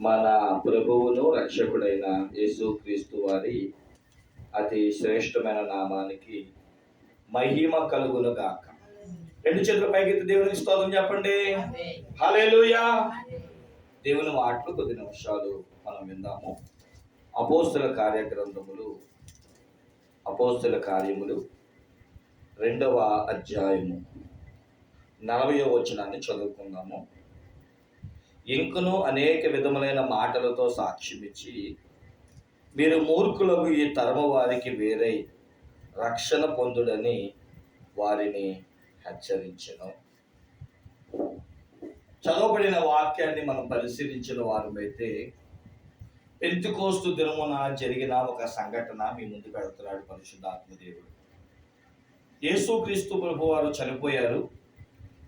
మన ప్రభువును రక్షకుడైన యేసుక్రీస్తు వారి అతి శ్రేష్టమైన నామానికి మహిమ కలుగును గాక. రెండు చేతుల పైకి దేవునికి స్తోత్రం చెప్పండి. హలేలుయా దేవుని మాటలు కొద్ది నిమిషాలు మనం విందాము. అపోస్తుల కార్యగ్రంథములు అపోస్తుల కార్యములు రెండవ అధ్యాయము నలభయో వచనాన్ని చదువుకుందాము. ఇంకను అనేక విధములైన మాటలతో సాక్ష్యమిచ్చి మీరు మూర్ఖులకు ఈ తరము వారికి వేరై రక్షణ పొందుడని వారిని హెచ్చరించను. చదవబడిన వాక్యాన్ని మనం పరిశీలించిన వారమైతే పెంతుకోస్తు దినమున జరిగిన ఒక సంఘటన మీ ముందు పెడుతున్నాడు పరిశుద్ధాత్మదేవుడు యేసుక్రీస్తు ప్రభు వారు చనిపోయారు.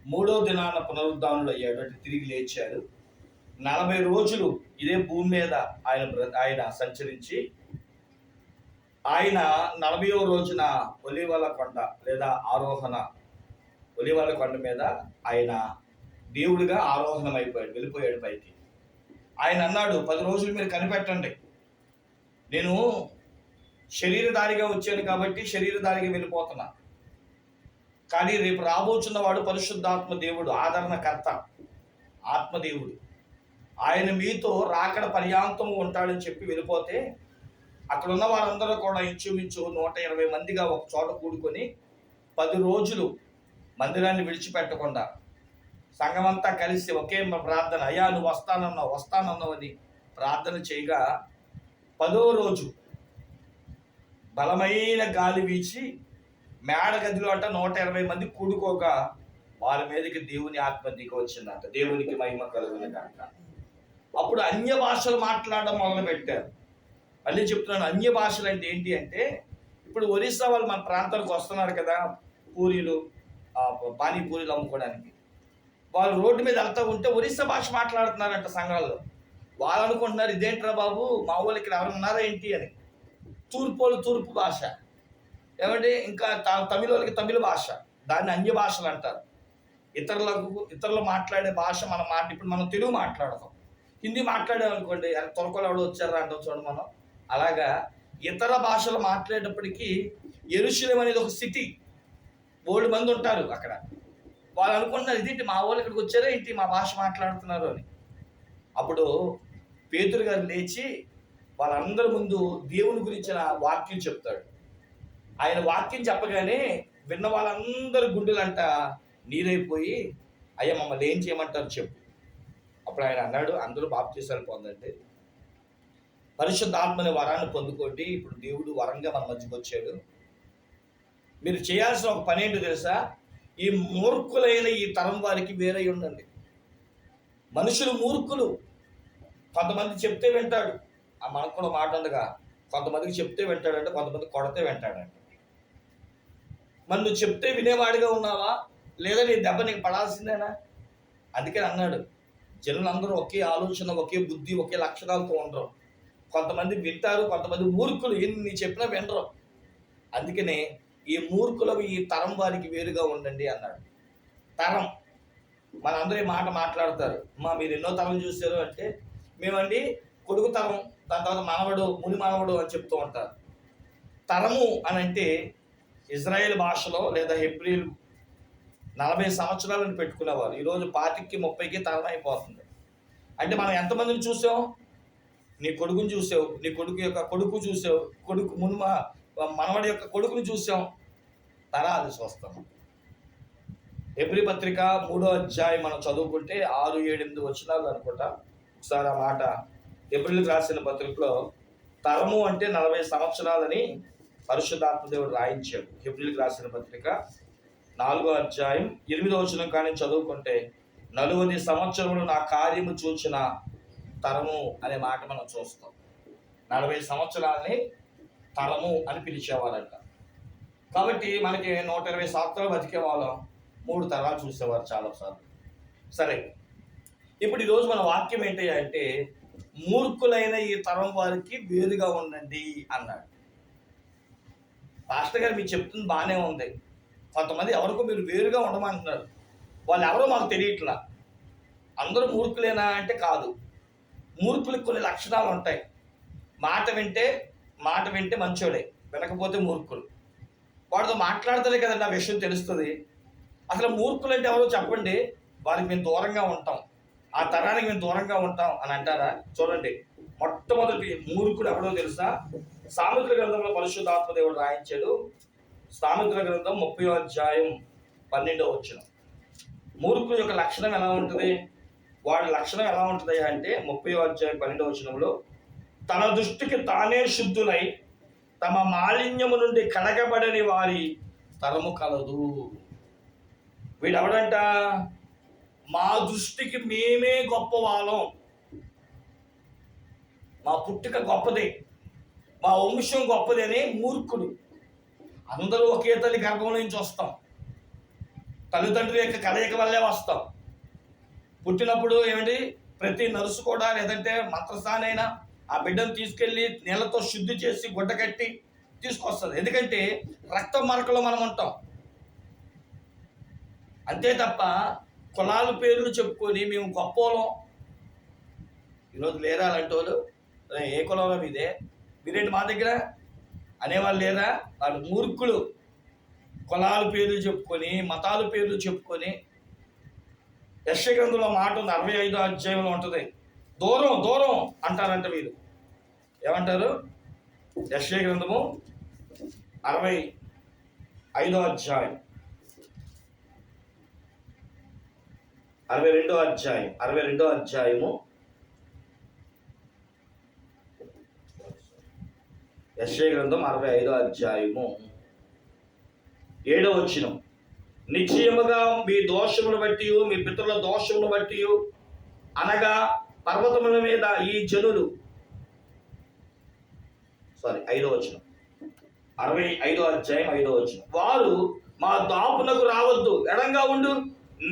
మూడో దినాన పునరుద్ధానుడు అయ్యాడు అంటే తిరిగి లేచాడు. నలభై రోజులు ఇదే భూమి మీద ఆయన ఆయన సంచరించి ఆయన నలభైవ రోజున ఒలివల కొండ లేదా ఆరోహణ ఒలివల కొండ మీద ఆయన దేవుడిగా ఆరోహణం అయిపోయాడు వెళ్ళిపోయాడు పైకి. ఆయన అన్నాడు పది రోజులు మీరు కనిపెట్టండి. నేను శరీరధారిగా వచ్చాను కాబట్టి శరీరధారిగా వెళ్ళిపోతున్నా. కానీ రేపు రాబోచున్నవాడు పరిశుద్ధాత్మ దేవుడు ఆదరణకర్త ఆత్మదేవుడు. ఆయన మీతో రాకడ పర్యాంతము ఉంటాడని చెప్పి వెళ్ళిపోతే అక్కడ ఉన్న వారందరూ కూడా ఇంచుమించు నూట ఇరవై మందిగా ఒక చోట కూడుకొని పది రోజులు మందిరాన్ని విడిచిపెట్టకుండా సంఘమంతా కలిసి ఒకే ప్రార్థన అయ్యా నువ్వు వస్తానన్నావు వస్తానన్నావు అని ప్రార్థన చేయగా పదో రోజు బలమైన గాలి వీచి మేడ గదిలో అంట నూట ఇరవై మంది కూడుకోగా వారి మీదకి దేవుని ఆత్మ దిగి వచ్చిందంట. దేవునికి మహిమ కలుగుతుంది కనుక అప్పుడు అన్య భాషలు మాట్లాడడం మొదలు పెట్టారు. మళ్ళీ చెప్తున్నాను అన్య భాషలు అంటే ఏంటి అంటే ఇప్పుడు ఒరిస్సా వాళ్ళు మన ప్రాంతానికి వస్తున్నారు కదా పూరీలు పానీపూరీలు అమ్ముకోవడానికి. వాళ్ళు రోడ్డు మీద వెళ్తూ ఉంటే ఒరిస్సా భాష మాట్లాడుతున్నారంట సంఘాల్లో. వాళ్ళు అనుకుంటున్నారు ఇదేంట్రా బాబు మా వాళ్ళు ఇక్కడ ఎవరు ఉన్నారా ఏంటి? అని. తూర్పు వాళ్ళు తూర్పు భాష. ఏమంటే ఇంకా త- తమిళ వాళ్ళకి తమిళ భాష. దాన్ని అన్య భాషలు అంటారు. ఇతరులకు ఇతరులు మాట్లాడే భాష మన మాట ఇప్పుడు మనం తెలుగు మాట్లాడతాం హిందీ మాట్లాడామనుకోండి అరే ఎవడో వచ్చారా? అంటాం చూడండి మనం. అలాగా ఇతర భాషలు మాట్లాడేటప్పటికీ ఎరుశలేం అనేది ఒక సిటీ బోల్డ్ మంది ఉంటారు అక్కడ. వాళ్ళు అనుకుంటున్నారు ఇదేంటి మా వాళ్ళు ఇక్కడికి వచ్చారా? ఏంటి మా భాష మాట్లాడుతున్నారు? అని. అప్పుడు పేతురు గారు లేచి వాళ్ళందరి ముందు దేవుని గురించిన వాక్యం చెప్తాడు. ఆయన వాక్యం చెప్పగానే విన్న వాళ్ళందరి గుండెలంట నీరైపోయి అయ్యా మమ్మల్ని ఏం చేయమంటారు చెప్పు. అప్పుడు ఆయన అన్నాడు అందరూ బాప్తీసాలు పొందండి. పరిశుద్ధ ఆత్మని వరాన్ని పొందుకోండి. ఇప్పుడు దేవుడు వరంగా మన మధ్యకి వచ్చాడు. మీరు చేయాల్సిన ఒక పని ఏంటో తెలుసా? ఈ మూర్ఖులైన ఈ తరం వారికి వేరై ఉండండి. మనుషులు మూర్ఖులు. కొంతమంది చెప్తే వింటాడు. ఆ మనకు కూడా మాట ఉందిగా. కొంతమందికి చెప్తే వింటాడంటే కొంతమంది కొడితే వింటాడంట. మరి నువ్వు చెప్తే వినేవాడిగా ఉన్నావా? లేదా నీ దెబ్బ నీకు పడాల్సిందేనా? అందుకని అన్నాడు. జనులందరూ ఒకే ఆలోచన ఒకే బుద్ధి ఒకే లక్షణాలతో ఉండరు. కొంతమంది వింటారు కొంతమంది మూర్ఖులు ఎన్ని చెప్పినా వినరు. అందుకనే ఈ మూర్ఖులకు ఈ తరం వారికి వేరుగా ఉండండి అన్నాడు. తరం. మనందరూ ఈ మాట మాట్లాడతారు. మా మీరు ఎన్నో తరం చూశారు? అంటే మేమండి కొడుకు తరం దాని తర్వాత మనవడు ముని మనవడు అని చెప్తూ ఉంటారు. తరము అని అంటే ఇజ్రాయెల్ భాషలో లేదా హెబ్రియల్ నలభై సంవత్సరాలను పెట్టుకునేవారు. ఈరోజు పాతికి ముప్పైకి తరమైపోతుంది అంటే మనం ఎంతమందిని చూసాం? నీ కొడుకుని చూసావు నీ కొడుకు యొక్క కొడుకు చూసావు కొడుకు మునుమ మనవడి యొక్క కొడుకుని చూసాం. తరాలు చూస్తాం ఎబ్రి పత్రిక మూడో అధ్యాయం మనం చదువుకుంటే ఆరు ఏడెనిమిది వచ్చినాలు అనుకుంటా. ఒకసారి ఆ మాట ఎబ్రిల్ రాసిన పత్రికలో తరము అంటే నలభై సంవత్సరాలని పరిశుద్ధాత్మదేవుడు రాయించాడు. ఎబ్రిల్కి రాసిన పత్రిక నాలుగో అధ్యాయం ఎనిమిదో వచనం కానీ చదువుకుంటే నలువది సంవత్సరములు నా కార్యము చూచిన తరము అనే మాట మనం చూస్తాం. నలభై సంవత్సరాలని తరము అని పిలిచేవారంట. కాబట్టి మనకి నూట ఇరవై సంవత్సరాలు బతికే వాళ్ళం. మూడు తరాలు చూసేవారు చాలాసార్లు. సరే ఇప్పుడు ఈరోజు మన వాక్యం ఏంటి అంటే మూర్ఖులైన ఈ తరం వారికి వేరుగా ఉండండి అన్నాడు. పాస్టర్ గారు మీకు చెప్తుంది బాగానే ఉంది. కొంతమంది ఎవరికో మీరు వేరుగా ఉండమంటున్నారు. వాళ్ళు ఎవరో మాకు తెలియట్లా. అందరూ మూర్ఖులేనా అంటే కాదు. మూర్ఖులకు కొన్ని లక్షణాలు ఉంటాయి. మాట వింటే మాట వింటే మంచోడే వినకపోతే మూర్ఖులు వాడితో మాట్లాడతలే కదండి ఆ విషయం తెలుస్తుంది. అసలు మూర్ఖులు అంటే ఎవరో చెప్పండి. వారికి మేము దూరంగా ఉంటాం. ఆ తరానికి మేము దూరంగా ఉంటాం అని అంటారా? చూడండి. మొట్టమొదటి మూర్ఖుడు ఎవడో తెలుసా? సామెత్ర గ్రంథంలో పరిశుద్ధాత్మ దేవుడు రాయించాడు. సామెత్ర గ్రంథం ముప్పై అధ్యాయం పన్నెండో వచ్చిన మూర్ఖుల యొక్క లక్షణం ఎలా ఉంటుంది? వాడి లక్షణం ఎలా ఉంటుంది అంటే ముప్పై అధ్యాయం పన్నెండో వచనంలో తన దృష్టికి తానే శుద్ధులై తమ మాలిన్యము నుండి కడగబడని వారి తరము కలదు. వీడెవడంట? మా దృష్టికి మేమే గొప్ప వాళ్ళం మా పుట్టుక గొప్పది. మా వంశం గొప్పది అని మూర్ఖుడు. అందరూ ఒకే తల్లి గర్భం నుంచి వస్తాం. తల్లిదండ్రుల యొక్క కలయిక వల్లే వస్తాం. పుట్టినప్పుడు ఏమిటి ప్రతి నర్సు కూడా లేదంటే మంత్రస్థానైనా ఆ బిడ్డను తీసుకెళ్ళి నీళ్ళతో శుద్ధి చేసి గుడ్డ కట్టి తీసుకొస్తుంది. ఎందుకంటే రక్త మరకలో మనం ఉంటాం. అంతే తప్ప కులాల పేర్లు చెప్పుకొని మేము గొప్పోలం. ఈరోజు లేరా అలాంటి వాళ్ళు? ఏ కులంలో మీదే? మీరేంటి మా దగ్గర? అనేవాళ్ళు లేరా? వాళ్ళు మూర్ఖులు. కులాల పేర్లు చెప్పుకొని మతాల పేర్లు చెప్పుకొని. యశగ్రంథంలో మాట ఉంది అరవై ఐదో అధ్యాయంలో ఉంటుంది. దూరం దూరం అంటారంట మీరు ఏమంటారు? యశగ్రంథము అరవై ఐదో అధ్యాయం. అరవై రెండో అధ్యాయం అరవై రెండో అధ్యాయము యశ్య గ్రంథం అరవై ఐదో అధ్యాయము. ఏడో వచ్చినం నిశ్చయముగా మీ దోషమును బట్టి మీ పితరుల దోషమును బట్టి అనగా పర్వతముల మీద ఈ జనులు. సారీ ఐదో వచ్చిన అరవై ఐదో అధ్యాయం ఐదో వచ్చిన వారు మా దాపునకు రావద్దు ఎడంగా ఉండు.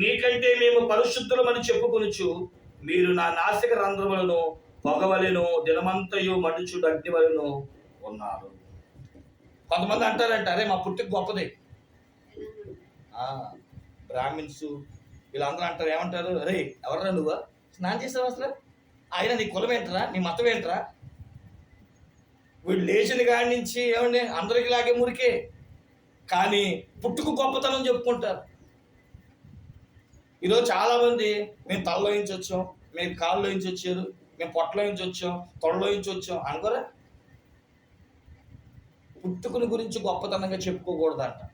నీకంటే మేము పరిశుద్ధులమని చెప్పుకొనుచు మీరు నా నాసిక రంధ్రములను పొగవలను దినమంతయు మడుచుడు అగ్నివలను ఉన్నారు. కొంతమంది అంటారంట అరే మా పుట్టుకు గొప్పది. బ్రాహ్మిన్స్ వీళ్ళందరూ అంటారు ఏమంటారు? అరే ఎవరా నువ్వు? స్నానం చేసావు అసలు? ఆయన నీ కులం ఏంటరా? నీ మతం ఏంటరా? వీడు లేచిన కాడి నుంచి ఏమండి అందరికి లాగే మురికే. కానీ పుట్టుకు గొప్పతనం చెప్పుకుంటారు. ఈరోజు చాలామంది మేము తలలో నుంచి వచ్చాం మేము కాళ్ళలో నుంచి వచ్చారు మేము పొట్టలో నుంచి వచ్చాం తొడలో నుంచి వచ్చాం అనుకోరా? పుట్టుకుని గురించి గొప్పతనంగా చెప్పుకోకూడదంట.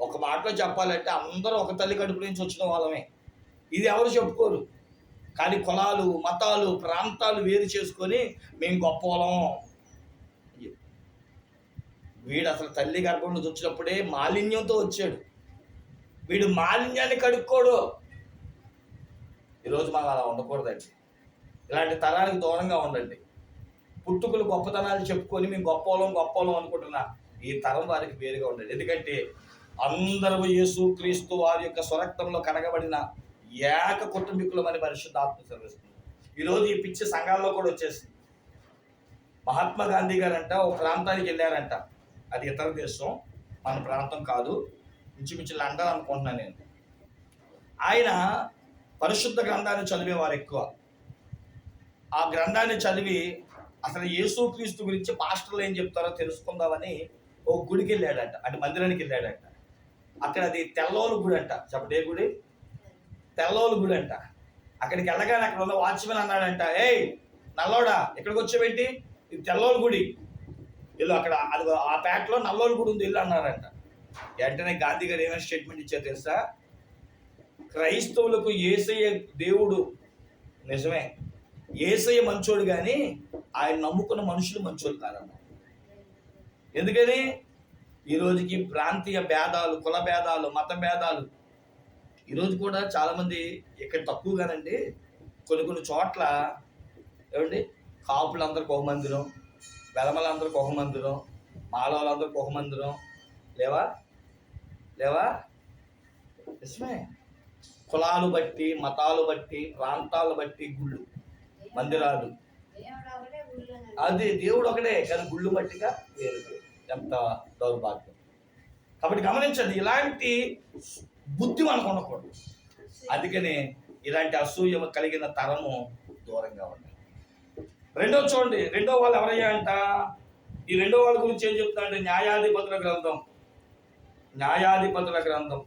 ఒక మాటలో చెప్పాలంటే అందరూ ఒక తల్లి కడుపు నుంచి వచ్చిన వాళ్ళమే. ఇది ఎవరు చెప్పుకోరు. కానీ కులాలు మతాలు ప్రాంతాలు వేరు చేసుకొని మేము గొప్ప వాళ్ళం వీడు అసలు తల్లి గర్భం నుంచి వచ్చినప్పుడే మాలిన్యంతో వచ్చాడు. వీడు మాలిన్యాన్ని కడుక్కోడు. ఈరోజు మనం అలా ఉండకూడదండి. ఇలాంటి తరానికి దూరంగా ఉండండి. పుట్టుకులు గొప్పతనాలు చెప్పుకొని మేము గొప్పలం గొప్పలం అనుకుంటున్నా ఈ తరం వారికి వేరుగా ఉండదు. ఎందుకంటే అందరూ యేసు క్రీస్తు వారి యొక్క స్వరక్తంలో కడగబడిన ఏక కుటుంబీకులమని పరిశుద్ధాత్మ సెలవిస్తుంది. ఈరోజు ఈ పిచ్చి సంఘాల్లో కూడా వచ్చేసింది. మహాత్మా గాంధీ గారంట ఒక ప్రాంతానికి వెళ్ళారంట. అది ఇతర దేశం మన ప్రాంతం కాదు. ఇంచుమించు లండన్ అనుకుంటున్నాను నేను. ఆయన పరిశుద్ధ గ్రంథాన్ని చదివేవారు ఎక్కువ. ఆ గ్రంథాన్ని చదివి అసలు యేసుక్రీస్తు గురించి పాస్టర్లు ఏం చెప్తారో తెలుసుకుందామని ఓ గుడికి వెళ్ళాడంట. అంటే మందిరానికి వెళ్ళాడంట. అక్కడ అది తెల్లోలు గుడి అంట. చెప్పండి గుడి? తెల్లోలు గుడి అంట. అక్కడికి వెళ్ళగానే అక్కడ ఉన్న వాచ్మెన్ అన్నాడంట ఏయ్ నల్లోడా ఇక్కడికి వచ్చేవేంటి? ఇది తెల్లోలు గుడి. ఇల్లు అక్కడ అది ఆ ప్యాక్లో నల్లోలు గుడి ఉంది ఇల్లు అన్నారంట. వెంటనే గాంధీ గారు ఏమైనా స్టేట్మెంట్ ఇచ్చారు తెలుసా? క్రైస్తవులకు ఏసయ్య దేవుడు. నిజమే. ఏసయ్య మంచోడు కానీ ఆయన నమ్ముకున్న మనుషులు మంచోడు కాదన్న ఎందుకని? ఈ రోజుకి ప్రాంతీయ భేదాలు కుల భేదాలు మత భేదాలు ఈరోజు కూడా చాలామంది ఇక్కడ తక్కువగానండి. కొన్ని కొన్ని చోట్ల ఏమండి? కాపులందరికి ఒక మందిరం వెలమలందరికి ఒక మందిరం మాలవాళ్ళందరికి ఒక మందిరం లేవా? లేవా? నిజమే. కులాలు బట్టి మతాలు బట్టి ప్రాంతాలు బట్టి గుళ్ళు. మందిరాలు. అది దేవుడు ఒకడే కానీ గుళ్ళు మట్టిగా వేరు. వేరు. ఎంత దౌర్భాగ్యం. కాబట్టి గమనించండి ఇలాంటి బుద్ధి మనకు ఉండకూడదు అందుకనే ఇలాంటి అసూయ కలిగిన తరము దూరంగా ఉండాలి. రెండో చూడండి రెండో వాళ్ళు ఎవరయ్యా అంట? ఈ రెండో వాళ్ళ గురించి ఏం చెప్తా అంటే న్యాయాధిపతుల గ్రంథం. న్యాయాధిపతుల గ్రంథం.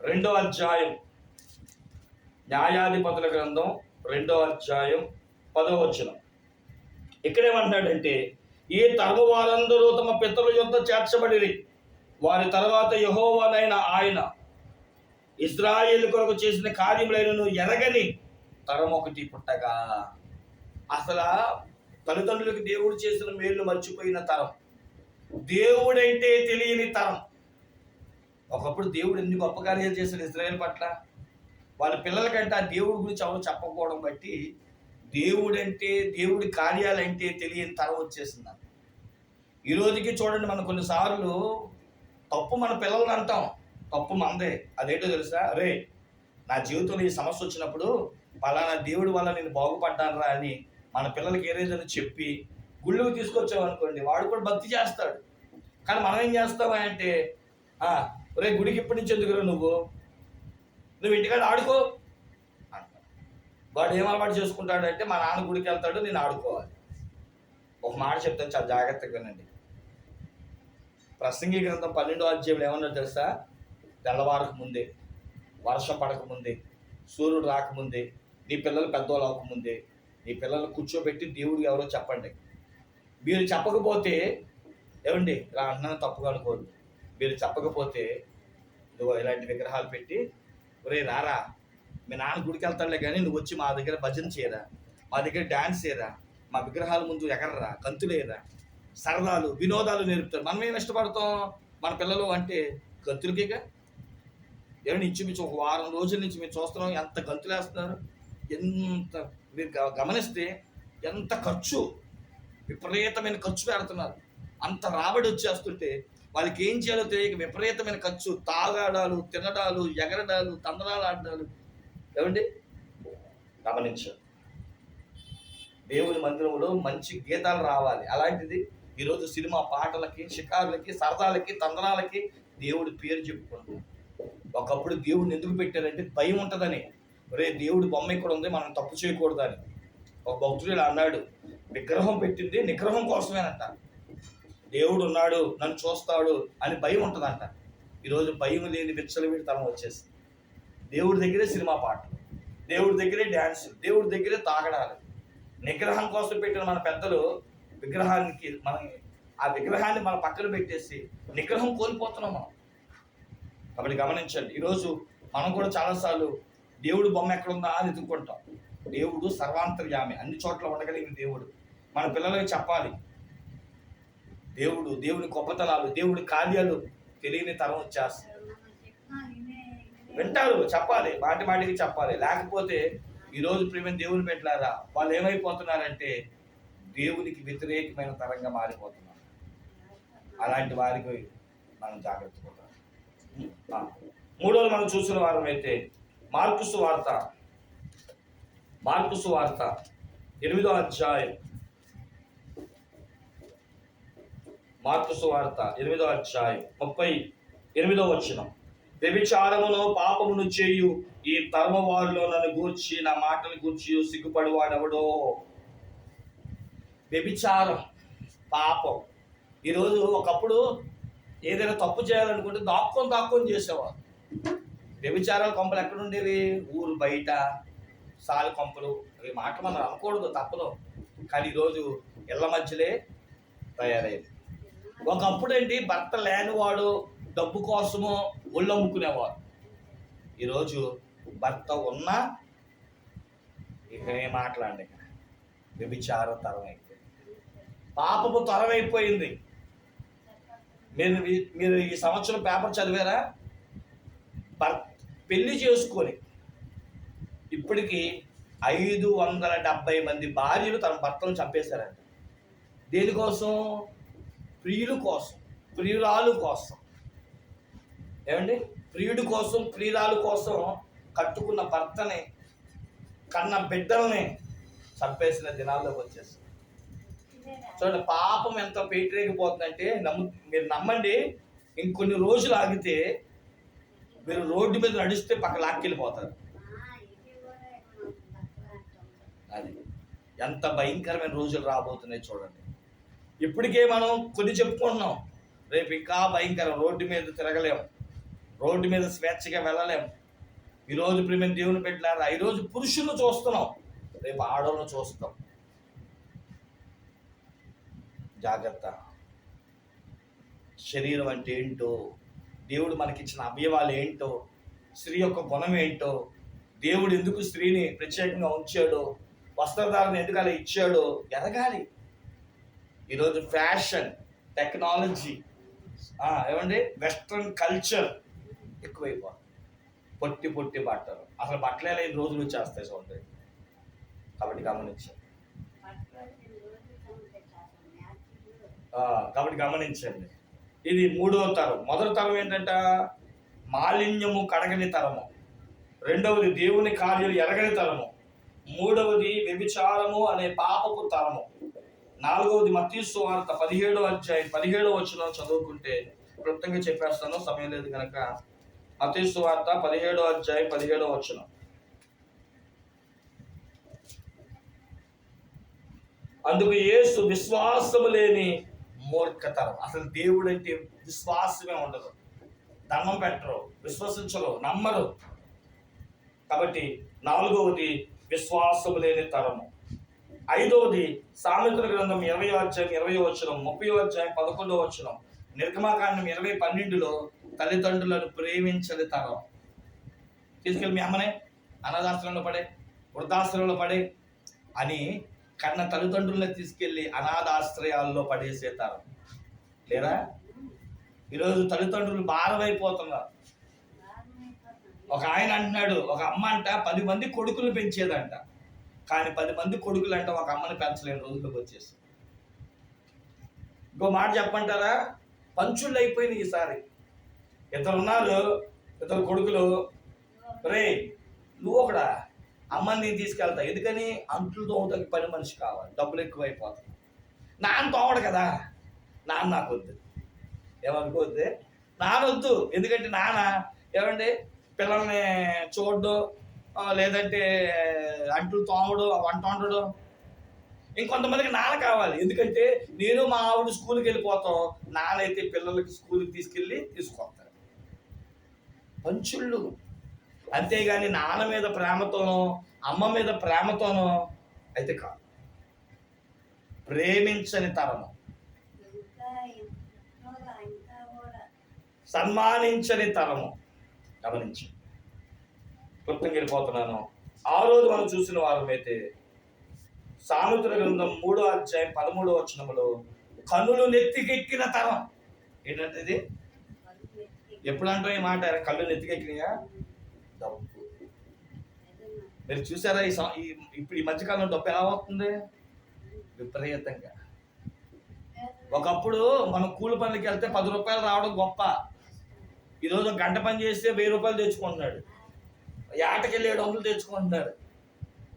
రెండో అధ్యాయం. న్యాయాధిపతుల గ్రంథం. రెండో అధ్యాయం పదో ఇక్కడేమంటాడంటే ఇక్కడేమంటున్నాడంటే ఈ తరము వారందరూ తమ పితరుల యొద్ద చేర్చబడిరి. వారి తర్వాత యహోవనైన ఆయన ఇజ్రాయేల్ కొరకు చేసిన కార్యములైనను ఎరగని తరం ఒకటి పుట్టగా. అసలు తల్లిదండ్రులకు దేవుడు చేసిన మేలు మర్చిపోయిన తరం. దేవుడంటే తెలియని తరం. ఒకప్పుడు దేవుడు ఎన్ని గొప్ప కార్యాలు చేశాడు ఇజ్రాయేల్ పట్ల? వాళ్ళ పిల్లలకంటే ఆ దేవుడి గురించి ఎవరు చెప్పకపోవడం బట్టి దేవుడంటే దేవుడి కార్యాలంటే తెలియని తరం వచ్చేసింది ఈ రోజుకి చూడండి మనం కొన్నిసార్లు తప్పు మన పిల్లల్ని అంటాం. తప్పు మందే. అదేంటో తెలుసా? రే నా జీవితంలో ఈ సమస్య వచ్చినప్పుడు పలానా దేవుడి వల్ల నేను బాగుపడ్డానరా అని మన పిల్లలకి ఏదైనా చెప్పి గుళ్ళకి తీసుకొచ్చాం అనుకోండి వాడు కూడా భక్తి చేస్తాడు. కానీ మనం ఏం చేస్తావా అంటే రే గుడికి ఇప్పటి నుంచి ఎందుకురా నువ్వు? నువ్వు ఇంటికాడ ఆడుకో. వాడు ఏం అలవాటు చేసుకుంటాడంటే మా నాన్న గుడికి వెళ్తాడు నేను ఆడుకోవాలి. ఒక మాట చెప్తాను చాలా జాగ్రత్తగా వినండి. ప్రసంగి గ్రంథం పన్నెండో అధ్యాయంలో ఏమన్నా తెలుసా? తెల్లవారక ముందే వర్షం పడక ముందే సూర్యుడు రాకముందే నీ పిల్లలు పెద్దవాళ్ళు అవ్వకముందే నీ పిల్లలు కూర్చోబెట్టి దేవుడికి ఎవరో చెప్పండి. మీరు చెప్పకపోతే ఏమండి? ఇలా అంటున్నాను తప్పుగా అనుకోరు మీరు చెప్పకపోతే ఇదిగో ఇలాంటి విగ్రహాలు పెట్టి ఒరే రారా. మీ నాన్న గుడికి వెళ్తాడులే కానీ నువ్వు వచ్చి మా దగ్గర భజన చేయరా. మా దగ్గర డ్యాన్స్ చేయరా. మా విగ్రహాల ముందు ఎగరరా కంతులేరా సరదాలు వినోదాలు నేర్పుతారు. మనం ఏం ఇష్టపడతాం? మన పిల్లలు అంటే గంతులకేగా? ఏమైనా ఇంచుమించు ఒక వారం రోజుల నుంచి మేము చూస్తున్నాం. ఎంత గంతులు వేస్తున్నారు ఎంత మీరు గ- గమనిస్తే ఎంత ఖర్చు విపరీతమైన ఖర్చు పెడుతున్నారు. అంత రాబడి వచ్చేస్తుంటే వాళ్ళకి ఏం చేయాలో తెలియక విపరీతమైన ఖర్చు తాగాడాలు తినడాలు ఎగరడాలు తందనాలు ఆడడాలు. ఏమండి? గమనించారు దేవుని మందిరంలో మంచి గీతాలు రావాలి. అలాంటిది ఈరోజు సినిమా పాటలకి షికారులకి సరదాలకి తందనాలకి దేవుడి పేరు చెప్పుకుంటున్నాం ఒకప్పుడు దేవుడిని ఎందుకు పెట్టారంటే భయం ఉంటుందని. రే దేవుడి బొమ్మ ఇక్కడ ఉంది మనం తప్పు చేయకూడదని. ఒక భక్తుడు ఇలా అన్నాడు విగ్రహం పెట్టింది నిగ్రహం కోసమేనంట. దేవుడు ఉన్నాడు నన్ను చూస్తాడు అని భయం ఉంటుందంట. ఈరోజు భయం లేని విచ్చలవిడి తనం వచ్చేసి దేవుడి దగ్గరే సినిమా పాటలు దేవుడి దగ్గరే డ్యాన్స్ దేవుడి దగ్గరే తాగడాలు. నిగ్రహం కోసం పెట్టిన మన పెద్దలు విగ్రహానికి మనం ఆ విగ్రహాన్ని మన పక్కన పెట్టేసి నిగ్రహం కోల్పోతున్నాం మనం. కాబట్టి గమనించండి ఈరోజు మనం కూడా చాలాసార్లు దేవుడు బొమ్మ ఎక్కడుందా అని ఎదుర్కొంటాం. దేవుడు సర్వాంతర్యామి అన్ని చోట్ల ఉండగలిగిన దేవుడు. మన పిల్లలకి చెప్పాలి దేవుడు దేవుని గొప్పతనాలు దేవుడి కార్యాలు తెలియని తరం వచ్చేస్తుంది. వింటారు చెప్పాలి మాటి మాటికి చెప్పాలి. లేకపోతే ఈరోజు ప్రేమ దేవుని పెట్టారా వాళ్ళు ఏమైపోతున్నారంటే దేవునికి వ్యతిరేకమైన తరంగా మారిపోతున్నారు. అలాంటి వారికి మనం జాగ్రత్త పడాలి. మూడోది మనం చూసిన వారం అయితే మార్కుసు వార్త. మార్కుసు వార్త ఎనిమిదో అధ్యాయం. మార్పు సువార్త ఎనిమిదో అధ్యాయం ముప్పై ఎనిమిదో వచనం. వ్యభిచారమును పాపమును చేయు ఈ తరమ వారిలో నన్ను గూర్చి నా మాటలు గూర్చి సిగ్గుపడివాడెవడో? వ్యభిచారం పాపం. ఈరోజు ఒకప్పుడు ఏదైనా తప్పు చేయాలనుకుంటే దాక్కొని దాక్కొని చేసేవారు. వ్యభిచారాల కొంపలు ఎక్కడుండేవి? ఊరు బయట సాల కొంపలు. అవి మాట మనం అనకూడదు తప్పదు. కానీ ఈరోజు ఇళ్ళ మధ్యలే తయారైంది. ఒకప్పుడు ఏంటి భర్త లేనివాడు డబ్బు కోసము ఒళ్ళు అమ్ముకునేవాడు ఈరోజు భర్త ఉన్నా ఇక ఏం మాట్లాడండి వ్యభిచార తరం అయిపోయింది పాపపు తరం అయిపోయింది మీరు మీరు ఈ సంవత్సరం పేపర్ చదివారా? భర్ పెళ్ళి చేసుకొని ఇప్పటికీ ఐదు వందల డెబ్బై మంది భార్యలు తన భర్తను చంపేశారంట. దేనికోసం? ప్రియుల కోసం ప్రియురాలు కోసం. ఏమండి? ప్రియుడి కోసం ప్రియురాలు కోసం కట్టుకున్న భర్తని కన్న బిడ్డల్ని చంపేసిన దినాల్లోకి వచ్చేసి చూడండి పాపం ఎంత పేటరేగిపోతుందంటే నమ్ము మీరు నమ్మండి ఇంకొన్ని రోజులు ఆగితే మీరు రోడ్డు మీద నడిస్తే పక్క లాక్కెళ్ళిపోతారు. అది ఎంత భయంకరమైన రోజులు రాబోతున్నాయి చూడండి. ఇప్పటికే మనం కొన్ని చెప్పుకుంటున్నాం. రేపు ఇంకా భయంకరం రోడ్డు మీద తిరగలేం. రోడ్డు మీద స్వేచ్ఛగా వెళ్ళలేము ఈరోజు ప్రేమ దేవుని పెట్టారా ఈరోజు పురుషులను చూస్తున్నాం. రేపు ఆడవాళ్ళను చూస్తాం. జాగ్రత్త. శరీరం అంటే ఏంటో? దేవుడు మనకిచ్చిన అవయవాలు ఏంటో? స్త్రీ యొక్క గుణం ఏంటో? దేవుడు ఎందుకు స్త్రీని ప్రత్యేకంగా ఉంచాడో? వస్త్రధారణ ఎందుకు అలా ఇచ్చాడో? ఎరగాలి ఈరోజు ఫ్యాషన్ టెక్నాలజీ ఏమండి? వెస్ట్రన్ కల్చర్ ఎక్కువైపోతుంది. పొట్టి పొట్టి బట్టలు. అసలు బట్టలే లేని రోజులు వచ్చేస్తాయి చూడండి. కాబట్టి గమనించండి. కాబట్టి గమనించండి. ఇది మూడవ తరం. మొదటి తరం ఏంటంట? మాలిన్యము కడగని తరము. రెండవది దేవుని కార్యాలు ఎరగని తరము. మూడవది వ్యభిచారము అనే పాపపు తరము. నాలుగవది మతీసు వార్త పదిహేడో అధ్యాయం పదిహేడో వచ్చిన చదువుకుంటే క్లుప్తంగా చెప్పేస్తాను సమయం లేదు కనుక మత్తీసు వార్త పదిహేడో అధ్యాయం పదిహేడో వచ్చిన అందుకు యేసు విశ్వాసము లేని మూర్ఖతరం అసలు దేవుడు అంటే విశ్వాసమే ఉండదు. ధర్మం పెట్టరు విశ్వసించరు నమ్మరు. కాబట్టి నాలుగవది విశ్వాసము లేని తరము. ఐదవది సామెతల గ్రంథం ఇరవై అధ్యాయం ఇరవై వచనం ముప్పై అధ్యాయం పదకొండవ వచనం. నిర్గమాకాండం ఇరవై పన్నెండులో తల్లిదండ్రులను ప్రేమించని తరం. తీసుకెళ్ళి మీ అమ్మనే అనాథాశ్రమంలో పడే వృద్ధాశ్రమంలో పడే అని కన్న తల్లిదండ్రులను తీసుకెళ్ళి అనాథాశ్రయాల్లో పడేసే తరం. లేరా? ఈరోజు తల్లిదండ్రులు భారమైపోతున్నారు. ఒక ఆయన అంటున్నాడు ఒక అమ్మ అంట పది మంది కొడుకులు పెంచేదంట. కానీ పది మంది కొడుకులు అంటే ఒక అమ్మని పెంచలేని రోజులకు వచ్చేసి ఇంకో మాట చెప్పంటారా పంచుళ్ళు అయిపోయినాయి ఈసారి. ఇద్దరు ఉన్నారు ఇద్దరు కొడుకులు. రే నువ్వు ఒకడా? అమ్మని నేను తీసుకెళ్తా. ఎందుకని? అంట్లు తోమడానికి పని మనిషి కావాలి. డబ్బులు ఎక్కువైపోతాయి. నాన్న తోమడు కదా. నాన్న నాకు వద్దు. ఏమనుకోవద్దు? నానొద్దు ఎందుకంటే నాన్న ఏమండి? పిల్లల్ని చూడడం లేదంటే అంట్లు తోమడు వంట వండడు. ఇంకొంతమందికి నాన్న కావాలి. ఎందుకంటే నేను మా ఆవిడ స్కూల్కి వెళ్ళిపోతాం. నాన్న అయితే పిల్లలకి స్కూల్కి తీసుకెళ్ళి తీసుకొస్తాడు పంచుళ్ళు. అంతేగాని నాన్న మీద ప్రేమతోనో అమ్మ మీద ప్రేమతోనో అయితే కాదు. ప్రేమించని తరము. సన్మానించని తరము. గమనించి. క్లుప్తంగా ఆ రోజు మనం చూసిన వారమైతే సానుతుల గ్రంథం మూడో అధ్యాయం పదమూడో వచనములో కన్నులు నెత్తికెక్కిన తరం. ఏంటంటే ఇది? ఎప్పుడు అంటాం ఈ మాట కళ్ళు నెత్తికెక్కినాయా? డబ్బు మీరు చూసారా ఈ సం- ఇప్పుడు ఈ మధ్యకాలంలో డబ్బు ఎలా అవుతుంది విపరీతంగా. ఒకప్పుడు మనం కూలి పనులకి వెళ్తే పది రూపాయలు రావడం గొప్ప. ఈరోజు గంట పని చేస్తే వెయ్యి రూపాయలు తెచ్చుకుంటున్నాడు. ఏటకెళ్ళి ఏడు వందలు తెచ్చుకుంటున్నాడు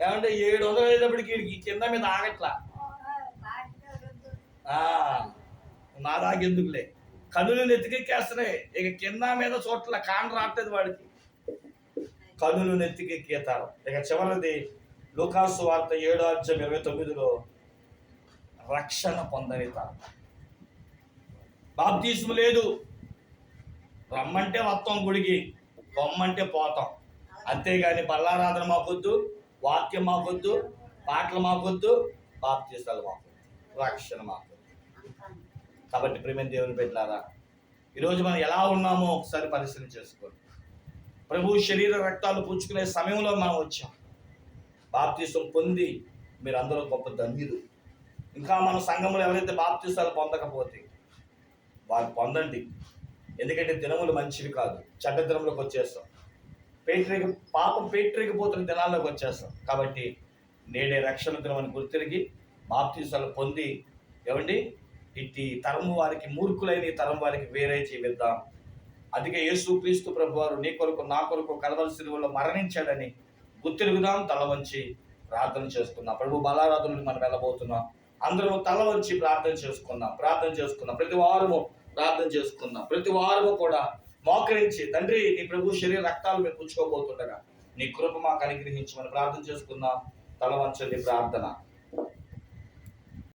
ఏమంటే ఏడు వందలు అయ్యేటప్పటికి వీడికి కింద మీద ఆగట్లా? ఆ, నా దాగెందుకులే కనులు నెత్తికెక్కేస్తున్నాయి. ఇక కింద మీద చోట్ల కాండ రావట్లేదు వాడికి. కనులు నెత్తికెక్కేతారు ఇక చివరిది లూకాసు వార్త ఏడో అధ్యాయం ఇరవై తొమ్మిదిలో రక్షణ పొందని తరం. బాప్తీసం లేదు. రమ్మంటే వస్తాం గుడికి బొమ్మంటే పోతాం. అంతేగాని బల్లారాధన మాకొద్దు వాక్యం మాకొద్దు పాటలు మాకొద్దు బాప్తీసాలు మాకొద్దు రక్షణ మాకొద్దు. కాబట్టి ప్రేమ దేవుని పెట్టారా ఈరోజు మనం ఎలా ఉన్నామో ఒకసారి పరిశీలన చేసుకోండి. ప్రభు శరీర రక్తాలు పుచ్చుకునే సమయంలో మనం వచ్చాం. బాప్తీసం పొంది మీరు అందరూ గొప్ప ధన్యులు. ఇంకా మన సంఘంలో ఎవరైతే బాప్తీసాలు పొందకపోతే వారు పొందండి. ఎందుకంటే దినములు మంచివి కాదు. చెడ్డ దినంలోకి వచ్చేస్తాం. పేటరికి పాపం పేటరిగిపోతున్న దినాల్లోకి వచ్చేస్తాం. కాబట్టి నేడే రక్షణ దినం అని గుర్తిరిగి బాప్తీసాలు పొంది ఏమండి? ఇట్టి తరం వారికి మూర్ఖులైన ఈ తరం వారికి వేరే జీవిద్దాం అందుకే యేసు క్రీస్తు ప్రభు వారు నీ కొరకు నా కొరకు కలవల సిలువలో మరణించాడని గుర్తిరుగుదాం తల వంచి ప్రార్థన చేసుకుందాం. ప్రభు బలారాధులను మనం వెళ్ళబోతున్నాం. అందరూ తల వంచి ప్రార్థన చేసుకుందాం. ప్రార్థన చేసుకుందాం. ప్రతి వారము ప్రార్థన చేసుకుందాం. ప్రతి వారము కూడా మోకరించి తండ్రి నీ ప్రభు శరీర రక్తాలు మేము పుచ్చుకోబోతుండగా నీ కృప మాకు అనుగ్రహించమని ప్రార్థన చేసుకుందాం. తల వంచండి ప్రార్థన.